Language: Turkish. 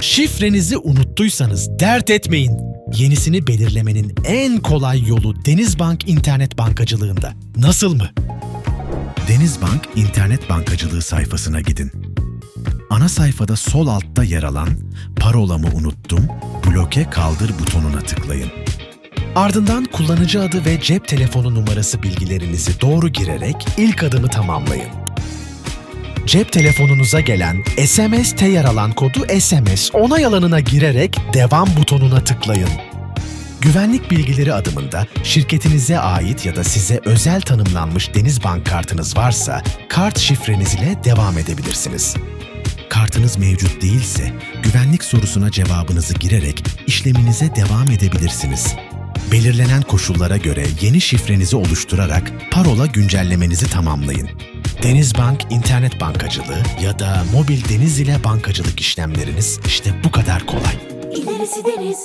Şifrenizi unuttuysanız dert etmeyin. Yenisini belirlemenin en kolay yolu Denizbank internet bankacılığında. Nasıl mı? Denizbank internet bankacılığı sayfasına gidin. Ana sayfada sol altta yer alan "Parolamı unuttum, bloke kaldır" butonuna tıklayın. Ardından kullanıcı adı ve cep telefonu numarası bilgilerinizi doğru girerek ilk adımı tamamlayın. Cep telefonunuza gelen SMS'te yer alan kodu SMS onay alanına girerek devam butonuna tıklayın. Güvenlik bilgileri adımında şirketinize ait ya da size özel tanımlanmış Denizbank kartınız varsa kart şifreniz ile devam edebilirsiniz. Kartınız mevcut değilse güvenlik sorusuna cevabınızı girerek işleminize devam edebilirsiniz. Belirlenen koşullara göre yeni şifrenizi oluşturarak parola güncellemenizi tamamlayın. Denizbank internet bankacılığı ya da mobil deniz ile bankacılık işlemleriniz işte bu kadar kolay. İlerisi deniz,